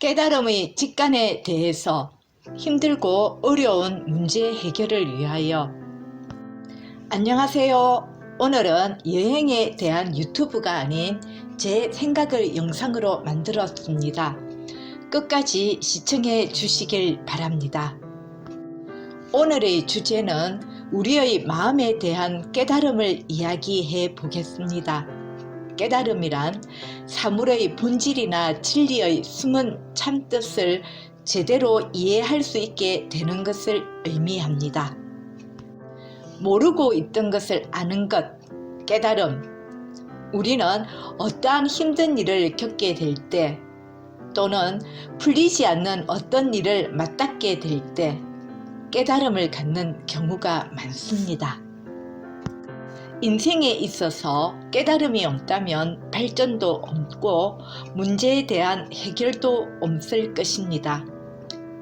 깨달음의 직관에 대해서 힘들고 어려운 문제 해결을 위하여 안녕하세요. 오늘은 여행에 대한 유튜브가 아닌 제 생각을 영상으로 만들었습니다. 끝까지 시청해 주시길 바랍니다. 오늘의 주제는 우리의 마음에 대한 깨달음을 이야기해 보겠습니다. 깨달음이란 사물의 본질이나 진리의 숨은 참뜻을 제대로 이해할 수 있게 되는 것을 의미합니다. 모르고 있던 것을 아는 것, 깨달음. 우리는 어떠한 힘든 일을 겪게 될 때, 또는 풀리지 않는 어떤 일을 맞닿게 될 때, 깨달음을 갖는 경우가 많습니다. 인생에 있어서 깨달음이 없다면 발전도 없고 문제에 대한 해결도 없을 것입니다.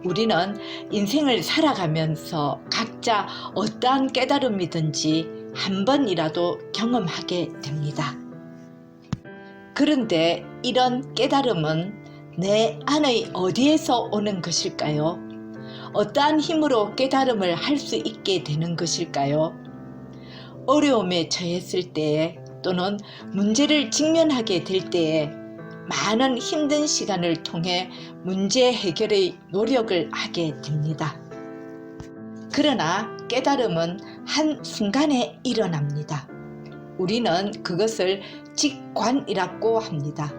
우리는 인생을 살아가면서 각자 어떠한 깨달음이든지 한 번이라도 경험하게 됩니다. 그런데 이런 깨달음은 내 안의 어디에서 오는 것일까요? 어떠한 힘으로 깨달음을 할 수 있게 되는 것일까요? 어려움에 처했을 때에 또는 문제를 직면하게 될 때에 많은 힘든 시간을 통해 문제 해결의 노력을 하게 됩니다. 그러나 깨달음은 한 순간에 일어납니다. 우리는 그것을 직관이라고 합니다.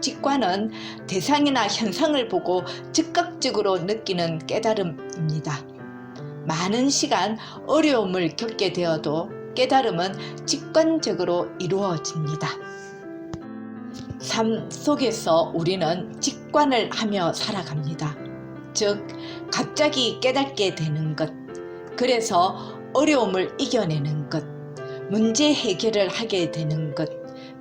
직관은 대상이나 현상을 보고 즉각적으로 느끼는 깨달음입니다. 많은 시간 어려움을 겪게 되어도 깨달음은 직관적으로 이루어집니다. 삶 속에서 우리는 직관을 하며 살아갑니다. 즉, 갑자기 깨닫게 되는 것, 그래서 어려움을 이겨내는 것, 문제 해결을 하게 되는 것,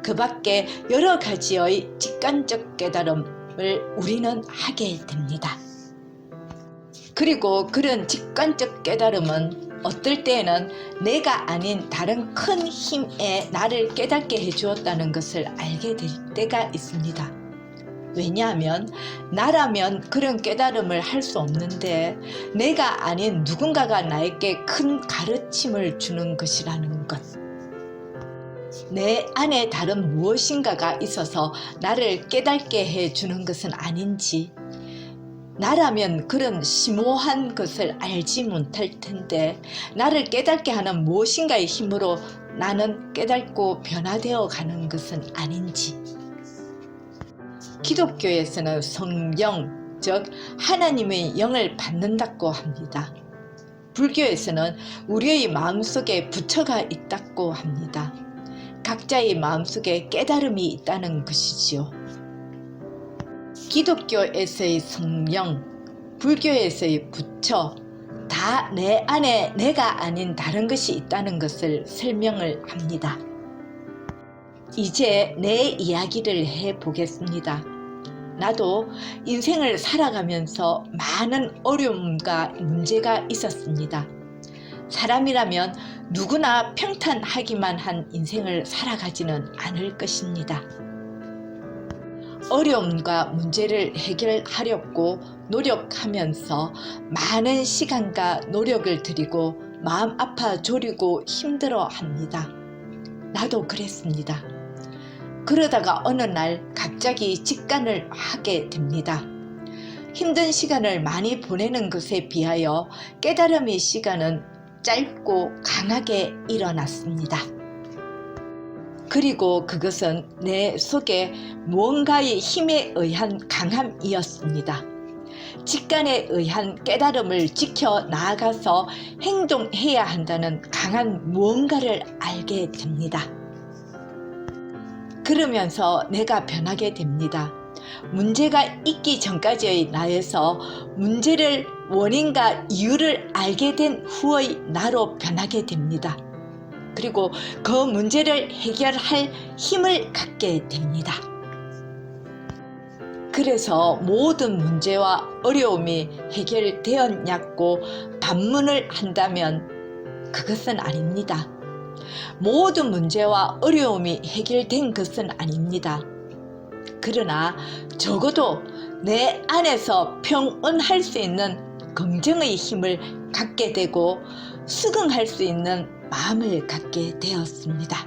그 밖에 여러 가지의 직관적 깨달음을 우리는 하게 됩니다. 그리고 그런 직관적 깨달음은 어떨 때에는 내가 아닌 다른 큰 힘에 나를 깨닫게 해주었다는 것을 알게 될 때가 있습니다. 왜냐하면 나라면 그런 깨달음을 할 수 없는데 내가 아닌 누군가가 나에게 큰 가르침을 주는 것이라는 것. 내 안에 다른 무엇인가가 있어서 나를 깨닫게 해주는 것은 아닌지 나라면 그런 심오한 것을 알지 못할 텐데 나를 깨닫게 하는 무엇인가의 힘으로 나는 깨닫고 변화되어 가는 것은 아닌지 기독교에서는 성령 즉 하나님의 영을 받는다고 합니다. 불교에서는 우리의 마음속에 부처가 있다고 합니다. 각자의 마음속에 깨달음이 있다는 것이지요. 기독교에서의 성령, 불교에서의 부처, 다 내 안에 내가 아닌 다른 것이 있다는 것을 설명을 합니다. 이제 내 이야기를 해 보겠습니다. 나도 인생을 살아가면서 많은 어려움과 문제가 있었습니다. 사람이라면 누구나 평탄하기만 한 인생을 살아가지는 않을 것입니다. 어려움과 문제를 해결하려고 노력하면서 많은 시간과 노력을 들이고 마음 아파 졸이고 힘들어 합니다. 나도 그랬습니다. 그러다가 어느 날 갑자기 직관을 하게 됩니다. 힘든 시간을 많이 보내는 것에 비하여 깨달음의 시간은 짧고 강하게 일어났습니다. 그리고 그것은 내 속에 무언가의 힘에 의한 강함이었습니다. 직관에 의한 깨달음을 지켜 나아가서 행동해야 한다는 강한 무언가를 알게 됩니다. 그러면서 내가 변하게 됩니다. 문제가 있기 전까지의 나에서 문제를 원인과 이유를 알게 된 후의 나로 변하게 됩니다. 그리고 그 문제를 해결할 힘을 갖게 됩니다. 그래서 모든 문제와 어려움이 해결되었냐고 반문을 한다면 그것은 아닙니다. 모든 문제와 어려움이 해결된 것은 아닙니다. 그러나 적어도 내 안에서 평온할 수 있는 긍정의 힘을 갖게 되고 수긍할 수 있는 마음을 갖게 되었습니다.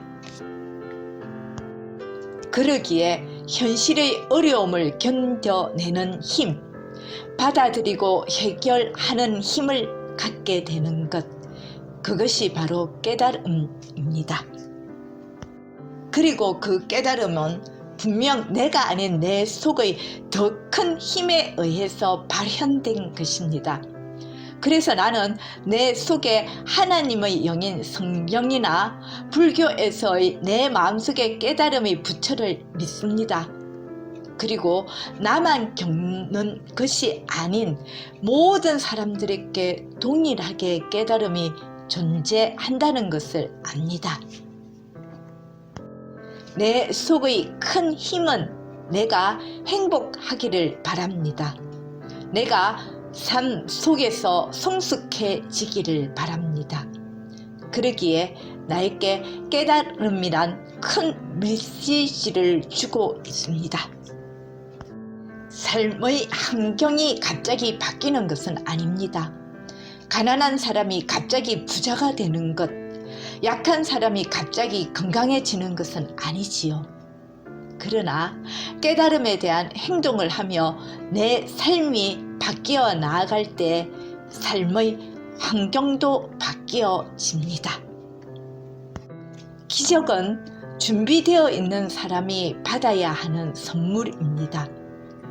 그러기에 현실의 어려움을 견뎌내는 힘, 받아들이고 해결하는 힘을 갖게 되는 것, 그것이 바로 깨달음입니다. 그리고 그 깨달음은 분명 내가 아닌 내 속의 더 큰 힘에 의해서 발현된 것입니다. 그래서 나는 내 속에 하나님의 영인 성령이나 불교에서의 내 마음속에 깨달음의 부처를 믿습니다. 그리고 나만 겪는 것이 아닌 모든 사람들에게 동일하게 깨달음이 존재한다는 것을 압니다. 내 속의 큰 힘은 내가 행복하기를 바랍니다. 내가 삶 속에서 성숙해지기를 바랍니다. 그러기에 나에게 깨달음이란 큰 메시지를 주고 있습니다. 삶의 환경이 갑자기 바뀌는 것은 아닙니다. 가난한 사람이 갑자기 부자가 되는 것, 약한 사람이 갑자기 건강해지는 것은 아니지요. 그러나 깨달음에 대한 행동을 하며 내 삶이 바뀌어 나아갈 때 삶의 환경도 바뀌어집니다. 기적은 준비되어 있는 사람이 받아야 하는 선물입니다.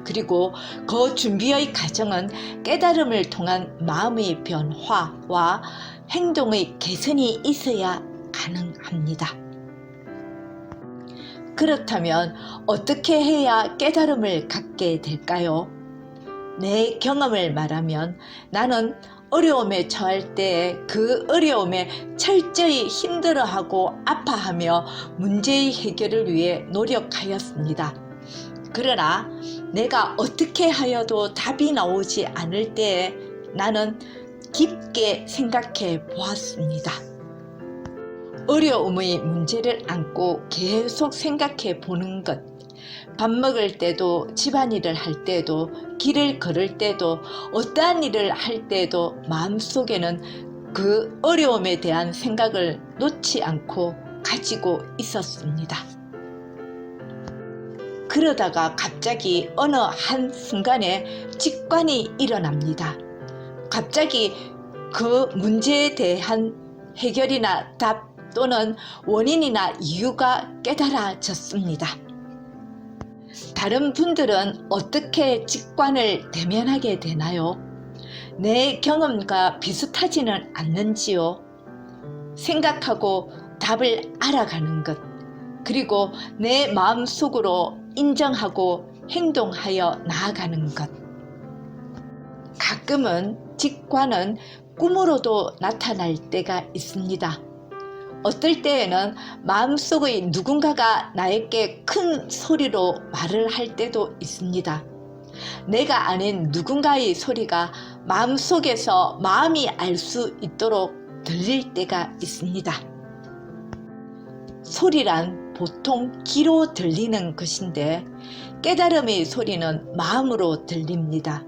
그리고 그 준비의 과정은 깨달음을 통한 마음의 변화와 행동의 개선이 있어야 가능합니다. 그렇다면 어떻게 해야 깨달음을 갖게 될까요? 내 경험을 말하면 나는 어려움에 처할 때그 어려움에 철저히 힘들어하고 아파하며 문제의 해결을 위해 노력하였습니다. 그러나 내가 어떻게 하여도 답이 나오지 않을 때에 나는 깊게 생각해 보았습니다. 어려움의 문제를 안고 계속 생각해 보는 것. 밥 먹을 때도 집안일을 할 때도 길을 걸을 때도 어떠한 일을 할 때도 마음속에는 그 어려움에 대한 생각을 놓지 않고 가지고 있었습니다. 그러다가 갑자기 어느 한 순간에 직관이 일어납니다. 갑자기 그 문제에 대한 해결이나 답 또는 원인이나 이유가 깨달아졌습니다. 다른 분들은 어떻게 직관을 대면하게 되나요? 내 경험과 비슷하지는 않는지요? 생각하고 답을 알아가는 것, 그리고 내 마음 속으로 인정하고 행동하여 나아가는 것. 가끔은 직관은 꿈으로도 나타날 때가 있습니다. 어떨 때에는 마음속의 누군가가 나에게 큰 소리로 말을 할 때도 있습니다. 내가 아닌 누군가의 소리가 마음속에서 마음이 알 수 있도록 들릴 때가 있습니다. 소리란 보통 귀로 들리는 것인데 깨달음의 소리는 마음으로 들립니다.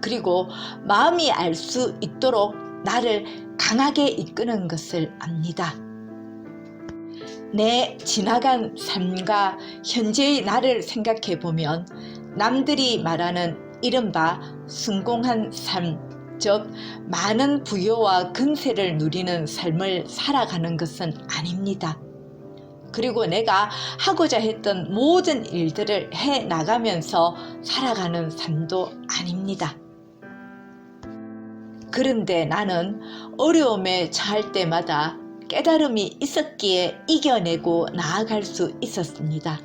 그리고 마음이 알 수 있도록 나를 강하게 이끄는 것을 압니다. 내 지나간 삶과 현재의 나를 생각해 보면 남들이 말하는 이른바 성공한 삶, 즉 많은 부여와 근세를 누리는 삶을 살아가는 것은 아닙니다. 그리고 내가 하고자 했던 모든 일들을 해 나가면서 살아가는 삶도 아닙니다. 그런데 나는 어려움에 처할 때마다 깨달음이 있었기에 이겨내고 나아갈 수 있었습니다.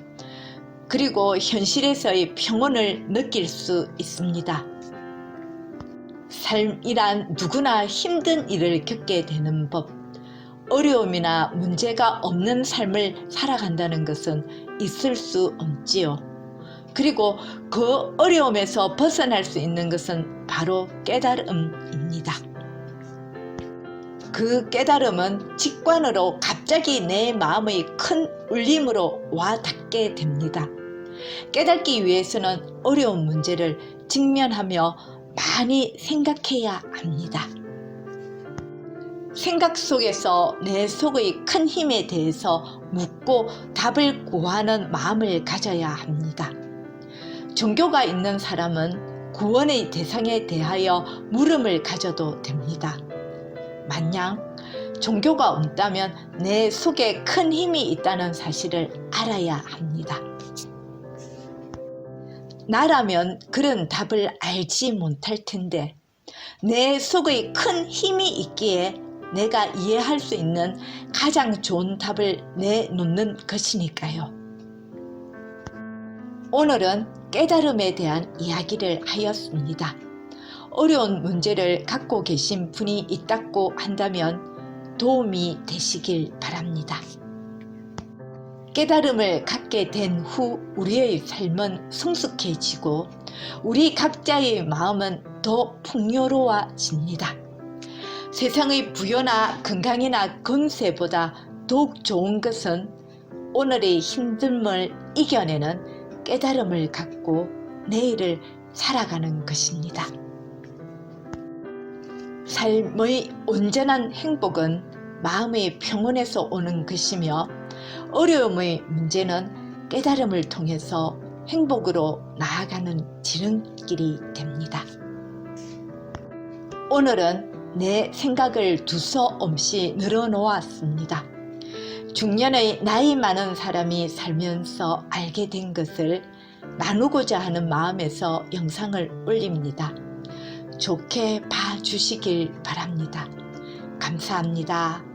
그리고 현실에서의 평온을 느낄 수 있습니다. 삶이란 누구나 힘든 일을 겪게 되는 법, 어려움이나 문제가 없는 삶을 살아간다는 것은 있을 수 없지요. 그리고 그 어려움에서 벗어날 수 있는 것은 바로 깨달음입니다. 그 깨달음은 직관으로 갑자기 내 마음의 큰 울림으로 와 닿게 됩니다. 깨닫기 위해서는 어려운 문제를 직면하며 많이 생각해야 합니다. 생각 속에서 내 속의 큰 힘에 대해서 묻고 답을 구하는 마음을 가져야 합니다. 종교가 있는 사람은 구원의 대상에 대하여 물음을 가져도 됩니다. 만약 종교가 없다면 내 속에 큰 힘이 있다는 사실을 알아야 합니다. 나라면 그런 답을 알지 못할 텐데 내 속의 큰 힘이 있기에 내가 이해할 수 있는 가장 좋은 답을 내놓는 것이니까요. 오늘은 깨달음에 대한 이야기를 하였습니다. 어려운 문제를 갖고 계신 분이 있다고 한다면 도움이 되시길 바랍니다. 깨달음을 갖게 된 후 우리의 삶은 성숙해지고 우리 각자의 마음은 더 풍요로워집니다. 세상의 부여나 건강이나 건세보다 더욱 좋은 것은 오늘의 힘듦을 이겨내는 깨달음을 갖고 내일을 살아가는 것입니다. 삶의 온전한 행복은 마음의 평온에서 오는 것이며 어려움의 문제는 깨달음을 통해서 행복으로 나아가는 지름길이 됩니다. 오늘은 내 생각을 두서없이 늘어놓았습니다. 중년의 나이 많은 사람이 살면서 알게 된 것을 나누고자 하는 마음에서 영상을 올립니다. 좋게 봐주시길 바랍니다. 감사합니다.